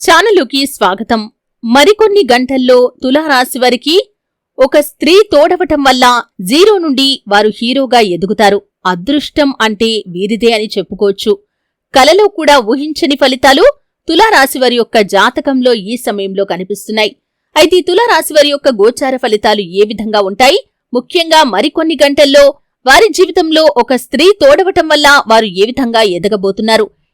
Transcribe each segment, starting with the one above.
ఛానలుకి స్వాగతం. మరికొన్ని గంటల్లో తులారాశి వారికి ఒక స్త్రీ తోడవటం వల్ల జీరో నుండి వారు హీరోగా ఎదుగుతారు. అదృష్టం అంటే వీరిదే అని చెప్పుకోవచ్చు. కలలో కూడా ఊహించని ఫలితాలు తులారాశి వారి యొక్క జాతకంలో ఈ సమయంలో కనిపిస్తున్నాయి. అయితే తులారాశి వారి యొక్క గోచార ఫలితాలు ఏ విధంగా ఉంటాయి? ముఖ్యంగా మరికొన్ని గంటల్లో వారి జీవితంలో ఒక స్త్రీ తోడవటం వల్ల వారు ఏ విధంగా ఎదగబోతున్నారు?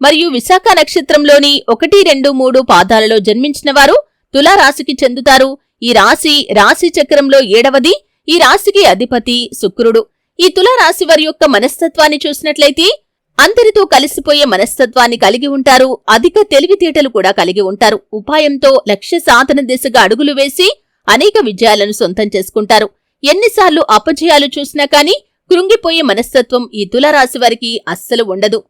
మరియు విశాఖ నక్షత్రంలోని ఒకటి రెండు మూడు పాదాలలో జన్మించిన వారు తులారాశికి చెందుతారు. ఈ రాశి రాశి చక్రంలో ఏడవది ఈ రాశికి అధిపతి శుక్రుడు. ఈ తులారాశి వారి యొక్క మనస్తత్వాన్ని చూసినట్లయితే అందరితో కలిసిపోయే మనస్తత్వాన్ని కలిగి ఉంటారు. అధిక తెలివితేటలు కూడా కలిగి ఉంటారు. ఉపాయంతో లక్ష్య సాధన దిశగా అడుగులు వేసి అనేక విజయాలను సొంతం చేసుకుంటారు. ఎన్నిసార్లు అపజయాలు చూసినా కాని కృంగిపోయే మనస్తత్వం ఈ తులారాశి వారికి అస్సలు ఉండదు.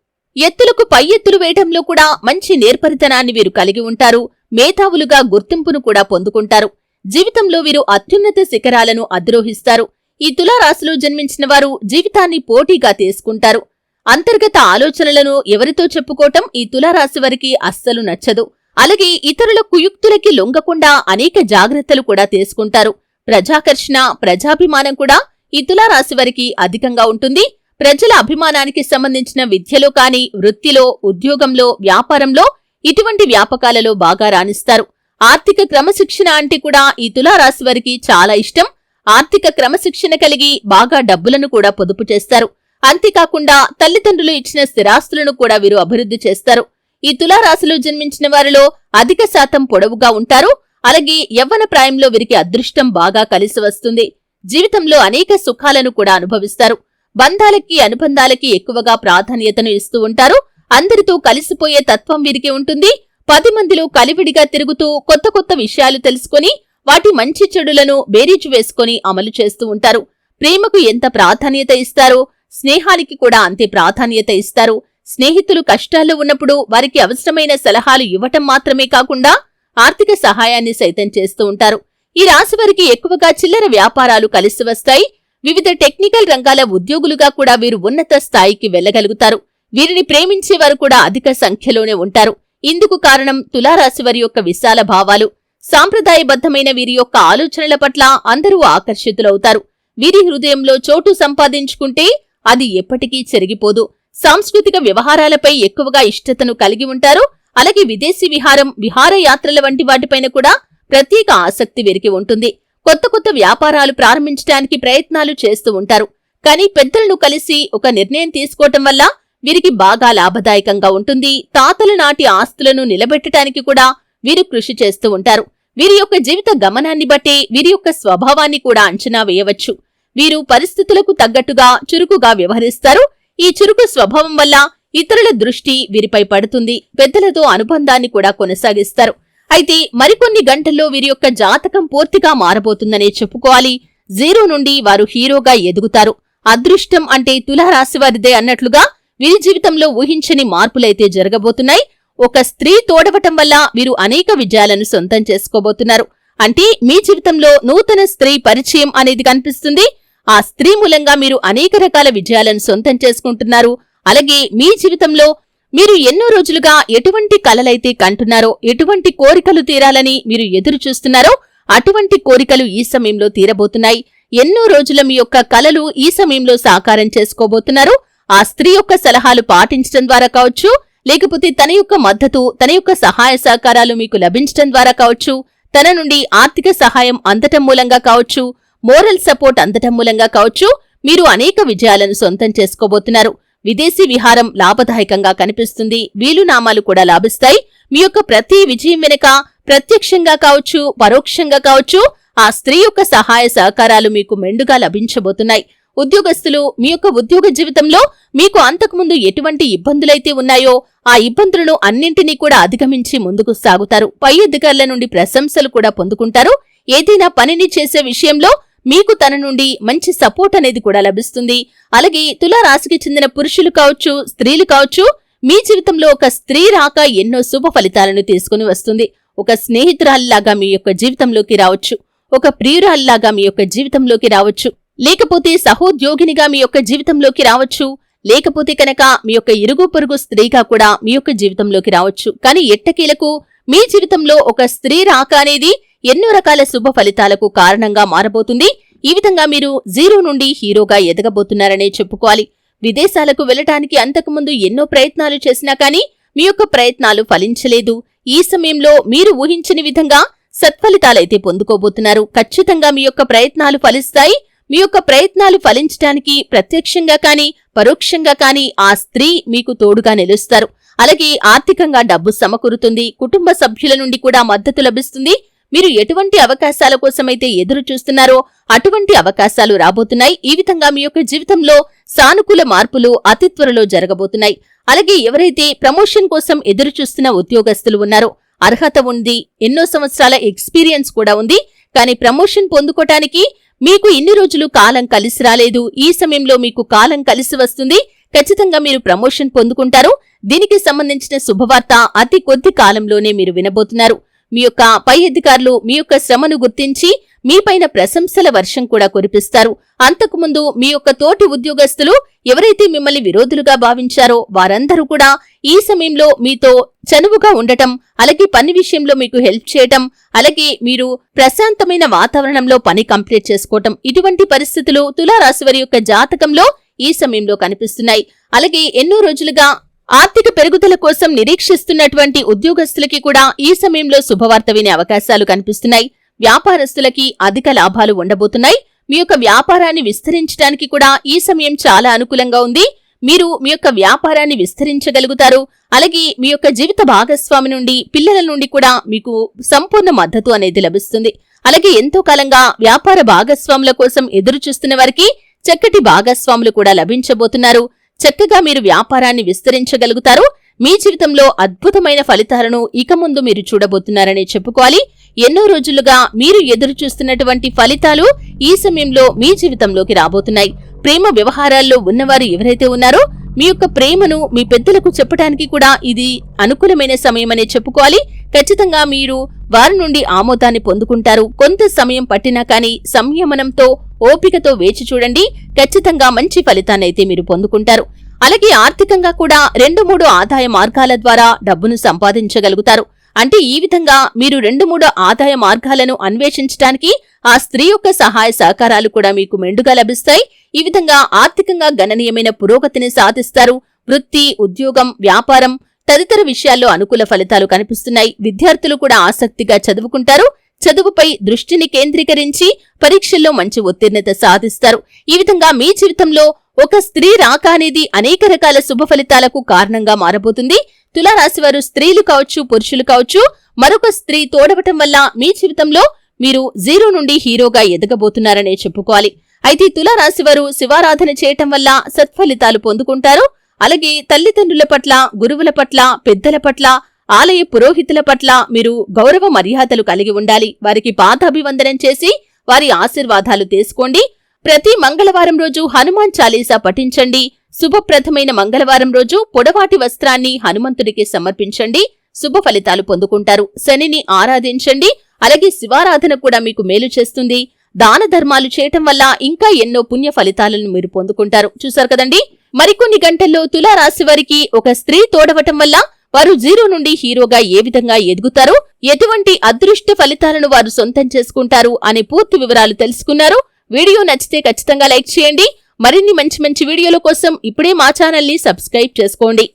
ఎత్తులకు పై ఎత్తులు వేయటంలో కూడా మంచి నేర్పరితనాన్ని వీరు కలిగి ఉంటారు. మేధావులుగా గుర్తింపును కూడా పొందుకుంటారు. జీవితంలో వీరు అత్యున్నత శిఖరాలను అధిరోహిస్తారు. ఈ తులారాశిలో జన్మించిన వారు జీవితాన్ని పోటీగా తీసుకుంటారు. అంతర్గత ఆలోచనలను ఎవరితో చెప్పుకోవటం ఈ తులారాశి వారికి అస్సలు నచ్చదు. అలాగే ఇతరుల కుయుక్తులకి లొంగకుండా అనేక జాగ్రత్తలు కూడా తీసుకుంటారు. ప్రజాకర్షణ ప్రజాభిమానం కూడా ఈ తులారాశి వారికి అధికంగా ఉంటుంది. ప్రజల అభిమానానికి సంబంధించిన విద్యలో కానీ వృత్తిలో ఉద్యోగంలో వ్యాపారంలో ఇటువంటి వ్యాపకాలలో బాగా రాణిస్తారు. ఆర్థిక క్రమశిక్షణ అంటే కూడా ఈ తులారాశి వారికి చాలా ఇష్టం. ఆర్థిక క్రమశిక్షణ కలిగి బాగా డబ్బులను కూడా పొదుపు చేస్తారు. అంతేకాకుండా తల్లిదండ్రులు ఇచ్చిన స్థిరాస్తులను కూడా వీరు అభివృద్ధి చేస్తారు. ఈ తులారాశిలో జన్మించిన వారిలో అధిక శాతం పొడవుగా ఉంటారు. అలాగే యవ్వన ప్రాయంలో వీరికి అదృష్టం బాగా కలిసి వస్తుంది. జీవితంలో అనేక సుఖాలను కూడా అనుభవిస్తారు. బంధాలకి అనుబంధాలకి ఎక్కువగా ప్రాధాన్యతను ఇస్తూ ఉంటారు. అందరితో కలిసిపోయే తత్వం వీరికి ఉంటుంది. పది మందిలో కలివిడిగా తిరుగుతూ కొత్త కొత్త విషయాలు తెలుసుకొని వాటి మంచి చెడులను బేరీజు వేసుకొని అమలు చేస్తూ ఉంటారు. ప్రేమకు ఎంత ప్రాధాన్యత ఇస్తారో స్నేహానికి కూడా అంతే ప్రాధాన్యత ఇస్తారు. స్నేహితులు కష్టాల్లో ఉన్నప్పుడు వారికి అవసరమైన సలహాలు ఇవ్వటం మాత్రమే కాకుండా ఆర్థిక సహాయాన్ని సైతం చేస్తూ ఉంటారు. ఈ రాశి వారికి ఎక్కువగా చిల్లర వ్యాపారాలు కలిసి వస్తాయి. వివిధ టెక్నికల్ రంగాల ఉద్యోగులుగా కూడా వీరు ఉన్నత స్థాయికి వెళ్ళగలుగుతారు వీరిని ప్రేమించేవారు కూడా అధిక సంఖ్యలోనే ఉంటారు. ఇందుకు కారణం తులారాశి వారి యొక్క విశాల భావాలు. సాంప్రదాయబద్ధమైన వీరి యొక్క ఆలోచనల పట్ల అందరూ ఆకర్షితులవుతారు. వీరి హృదయంలో చోటు సంపాదించుకుంటే అది ఎప్పటికీ చెరిగిపోదు. సాంస్కృతిక వ్యవహారాలపై ఎక్కువగా ఇష్టతను కలిగి ఉంటారు. అలాగే విదేశీ విహారం విహారయాత్రల వంటి వాటిపైన కూడా ప్రత్యేక ఆసక్తి వీరికి ఉంటుంది. కొత్త కొత్త వ్యాపారాలు ప్రారంభించడానికి ప్రయత్నాలు చేస్తూ ఉంటారు. కానీ పెద్దలను కలిసి ఒక నిర్ణయం తీసుకోవటం వల్ల వీరికి బాగా లాభదాయకంగా ఉంటుంది. తాతల నాటి ఆస్తులను నిలబెట్టడానికి కూడా వీరు కృషి చేస్తూ ఉంటారు. వీరి యొక్క జీవిత గమనాన్ని బట్టి వీరి యొక్క స్వభావాన్ని కూడా అంచనా వేయవచ్చు. వీరు పరిస్థితులకు తగ్గట్టుగా చురుకుగా వ్యవహరిస్తారు. ఈ చురుకు స్వభావం వల్ల ఇతరుల దృష్టి వీరిపై పడుతుంది. పెద్దలతో అనుబంధాన్ని కూడా కొనసాగిస్తారు. అయితే మరికొన్ని గంటల్లో వీరి యొక్క జాతకం పూర్తిగా మారబోతుందనే చెప్పుకోవాలి. జీరో నుండి వారు హీరోగా ఎదుగుతారు. అదృష్టం అంటే తులారాశి వారిదే అన్నట్లుగా వీరి జీవితంలో ఊహించని మార్పులైతే జరగబోతున్నాయి. ఒక స్త్రీ తోడవటం వల్ల వీరు అనేక విజయాలను సొంతం చేసుకోబోతున్నారు. అంటే మీ జీవితంలో నూతన స్త్రీ పరిచయం అనేది కనిపిస్తుంది. ఆ స్త్రీ మూలంగా మీరు అనేక రకాల విజయాలను సొంతం చేసుకుంటున్నారు. అలాగే మీ జీవితంలో మీరు ఎన్నో రోజులుగా ఎటువంటి కలలైతే కంటున్నారో ఎటువంటి కోరికలు తీరాలని మీరు ఎదురు చూస్తున్నారో అటువంటి కోరికలు ఈ సమయంలో తీరబోతున్నాయి. ఎన్నో రోజుల మీ యొక్క కలలు ఈ సమయంలో సాకారం చేసుకోబోతున్నారు. ఆ స్త్రీ యొక్క సలహాలు పాటించడం ద్వారా కావచ్చు లేకపోతే తన యొక్క మద్దతు తన యొక్క సహాయ సహకారాలు మీకు లభించడం ద్వారా కావచ్చు తన నుండి ఆర్థిక సహాయం అందటం మూలంగా కావచ్చు మోరల్ సపోర్ట్ అందటం మూలంగా కావచ్చు మీరు అనేక విజయాలను సొంతం చేసుకోబోతున్నారు. విదేశీ విహారం లాభదాయకంగా కనిపిస్తుంది. వీలునామాలు కూడా లాభిస్తాయి. మీ యొక్క ప్రతి విజయం వెనుక ప్రత్యక్షంగా కావచ్చు పరోక్షంగా కావచ్చు ఆ స్త్రీ యొక్క సహాయ సహకారాలు మీకు మెండుగా లభించబోతున్నాయి. ఉద్యోగస్తులు మీ యొక్క ఉద్యోగ జీవితంలో మీకు అంతకుముందు ఎటువంటి ఇబ్బందులైతే ఉన్నాయో ఆ ఇబ్బందులను అన్నింటినీ కూడా అధిగమించి ముందుకు సాగుతారు. పై అధికారుల నుండి ప్రశంసలు కూడా పొందుకుంటారు. ఏదైనా పనిని చేసే విషయంలో మీకు తన నుండి మంచి సపోర్ట్ అనేది కూడా లభిస్తుంది. అలాగే తులారాశికి చెందిన పురుషులు కావచ్చు స్త్రీలు కావచ్చు మీ జీవితంలో ఒక స్త్రీ రాక ఎన్నో శుభ ఫలితాలను తీసుకుని వస్తుంది. ఒక స్నేహితురాలిలాగా మీ యొక్క జీవితంలోకి రావచ్చు. ఒక ప్రియురాలిలాగా మీ యొక్క జీవితంలోకి రావచ్చు. లేకపోతే సహోద్యోగినిగా మీ యొక్క జీవితంలోకి రావచ్చు. లేకపోతే కనుక మీ యొక్క ఇరుగు పొరుగు స్త్రీగా కూడా మీ యొక్క జీవితంలోకి రావచ్చు. కానీ ఎట్టకీలకు మీ జీవితంలో ఒక స్త్రీ రాక అనేది ఎన్నో రకాల శుభ ఫలితాలకు కారణంగా మారబోతుంది. ఈ విధంగా మీరు జీరో నుండి హీరోగా ఎదగబోతున్నారనే చెప్పుకోవాలి. విదేశాలకు వెళ్ళటానికి అంతకుముందు ఎన్నో ప్రయత్నాలు చేసినా కానీ మీ యొక్క ప్రయత్నాలు ఫలించలేదు. ఈ సమయంలో మీరు ఊహించని విధంగా సత్ఫలితాలైతే పొందుకోబోతున్నారు. ఖచ్చితంగా మీ యొక్క ప్రయత్నాలు ఫలిస్తాయి. మీ యొక్క ప్రయత్నాలు ఫలించటానికి ప్రత్యక్షంగా కానీ పరోక్షంగా కానీ ఆ స్త్రీ మీకు తోడుగా నిలుస్తారు. అలాగే ఆర్థికంగా డబ్బు సమకూరుతుంది. కుటుంబ సభ్యుల నుండి కూడా మద్దతు లభిస్తుంది. మీరు ఎటువంటి అవకాశాల కోసమైతే ఎదురు చూస్తున్నారో అటువంటి అవకాశాలు రాబోతున్నాయి. ఈ విధంగా మీ యొక్క జీవితంలో సానుకూల మార్పులు అతి త్వరలో జరగబోతున్నాయి. అలాగే ఎవరైతే ప్రమోషన్ కోసం ఎదురు చూస్తున్న ఉద్యోగస్తులు ఉన్నారో అర్హత ఉంది ఎన్నో సంవత్సరాల ఎక్స్పీరియన్స్ కూడా ఉంది. కానీ ప్రమోషన్ పొందుకోటానికి మీకు ఇన్ని రోజులు కాలం కలిసి రాలేదు. ఈ సమయంలో మీకు కాలం కలిసి వస్తుంది. ఖచ్చితంగా మీరు ప్రమోషన్ పొందుకుంటారు. దీనికి సంబంధించిన శుభవార్త అతి కొద్ది కాలంలోనే మీరు వినబోతున్నారు. మీ యొక్క పై అధికారులు మీ యొక్క శ్రమను గుర్తించి మీపైన ప్రశంసల వర్షం కూడా కురిపిస్తారు. అంతకుముందు మీ యొక్క తోటి ఉద్యోగస్తులు ఎవరైతే మిమ్మల్ని విరోధులుగా భావించారో వారందరూ కూడా ఈ సమయంలో మీతో చనువుగా ఉండటం అలాగే పని విషయంలో మీకు హెల్ప్ చేయటం అలాగే మీరు ప్రశాంతమైన వాతావరణంలో పని కంప్లీట్ చేసుకోవటం ఇటువంటి పరిస్థితులు తులారాశి వారి యొక్క జాతకంలో ఈ సమయంలో కనిపిస్తున్నాయి. అలాగే ఎన్నో రోజులుగా ఆర్థిక పెరుగుదల కోసం నిరీక్షిస్తున్నటువంటి ఉద్యోగస్తులకి కూడా ఈ సమయంలో శుభవార్త వినే అవకాశాలు కనిపిస్తున్నాయి. వ్యాపారస్తులకి అధిక లాభాలు ఉండబోతున్నాయి. మీ యొక్క వ్యాపారాన్ని విస్తరించడానికి కూడా ఈ సమయం చాలా అనుకూలంగా ఉంది. మీరు మీ యొక్క వ్యాపారాన్ని విస్తరించగలుగుతారు. అలాగే మీ యొక్క జీవిత భాగస్వామి నుండి పిల్లల నుండి కూడా మీకు సంపూర్ణ మద్దతు అనేది లభిస్తుంది. అలాగే ఎంతో కాలంగా వ్యాపార భాగస్వాముల కోసం ఎదురు చూస్తున్న వారికి చక్కటి భాగస్వాములు కూడా లభించబోతున్నారు. చక్కగా మీరు వ్యాపారాన్ని విస్తరించగలుగుతారు. మీ జీవితంలో అద్భుతమైన ఫలితాలను ఇక ముందు మీరు చూడబోతున్నారని చెప్పుకోవాలి. ఎన్నో రోజులుగా మీరు ఎదురు చూస్తున్నటువంటి ఫలితాలు ఈ సమయంలో మీ జీవితంలోకి రాబోతున్నాయి. ప్రేమ వ్యవహారాల్లో ఉన్నవారు ఎవరైతే ఉన్నారో మీ యొక్క ప్రేమను మీ పెద్దలకు చెప్పడానికి కూడా ఇది అనుకూలమైన సమయమనే చెప్పుకోవాలి. ఖచ్చితంగా మీరు వారి నుండి ఆమోదాన్ని పొందుకుంటారు. కొంత సమయం పట్టినా కానీ సంయమనంతో ఓపికతో వేచి చూడండి. ఖచ్చితంగా మంచి ఫలితాన్నైతే మీరు పొందుకుంటారు. అలాగే ఆర్థికంగా కూడా రెండు మూడు ఆదాయ మార్గాల ద్వారా డబ్బును సంపాదించగలుగుతారు. అంటే ఈ విధంగా మీరు రెండు మూడు ఆదాయ మార్గాలను అన్వేషించడానికి ఆ స్త్రీ యొక్క సహాయ సహకారాలు కూడా మీకు మెండుగా లభిస్తాయి. ఈ విధంగా ఆర్థికంగా గణనీయమైన పురోగతిని సాధిస్తారు. వృత్తి ఉద్యోగం వ్యాపారం తదితర విషయాల్లో అనుకూల ఫలితాలు కనిపిస్తున్నాయి. విద్యార్థులు కూడా ఆసక్తిగా చదువుకుంటారు. చదువుపై దృష్టిని కేంద్రీకరించి పరీక్షల్లో మంచి ఉత్తీర్ణత సాధిస్తారు. ఈ విధంగా మీ జీవితంలో ఒక స్త్రీ రాక అనేది అనేక రకాల శుభ ఫలితాలకు కారణంగా మారబోతుంది. తులారాశివారు స్త్రీలు కావచ్చు పురుషులు కావచ్చు మరొక స్త్రీ తోడవటం వల్ల మీ జీవితంలో మీరు జీరో నుండి హీరోగా ఎదగబోతున్నారనే చెప్పుకోవాలి. అయితే తులారాశివారు శివారాధన చేయటం వల్ల సత్ఫలితాలు పొందుకుంటారు. అలాగే తల్లిదండ్రుల పట్ల గురువుల పట్ల పెద్దల పట్ల ఆలయ పురోహితుల పట్ల మీరు గౌరవ మర్యాదలు కలిగి ఉండాలి. వారికి పాదాభివందనం చేసి వారి ఆశీర్వాదాలు తీసుకోండి. ప్రతి మంగళవారం రోజు హనుమాన్ చాలీసా పఠించండి. శుభప్రదమైన మంగళవారం రోజు పొడవాటి వస్త్రాన్ని హనుమంతుడికి సమర్పించండి. శుభ ఫలితాలు పొందుకుంటారు. శనిని ఆరాధించండి. అలాగే శివారాధన కూడా మీకు మేలు చేస్తుంది. దాన ధర్మాలు చేయటం వల్ల ఇంకా ఎన్నో పుణ్య ఫలితాలను మీరు పొందుకుంటారు. చూసారు కదండి? మరికొన్ని గంటల్లో తులారాశి వారికి ఒక స్త్రీ తోడవటం వల్ల వారు జీరో నుండి హీరోగా ఏ విధంగా ఎదుగుతారు ఎటువంటి అదృష్ట ఫలితాలను వారు సొంతం చేసుకుంటారు అనే పూర్తి వివరాలు తెలుసుకున్నారు. వీడియో నచ్చితే ఖచ్చితంగా లైక్ చేయండి. మరిన్ని మంచి మంచి వీడియోల కోసం ఇప్పుడే మా ఛానల్ని సబ్స్క్రైబ్ చేసుకోండి.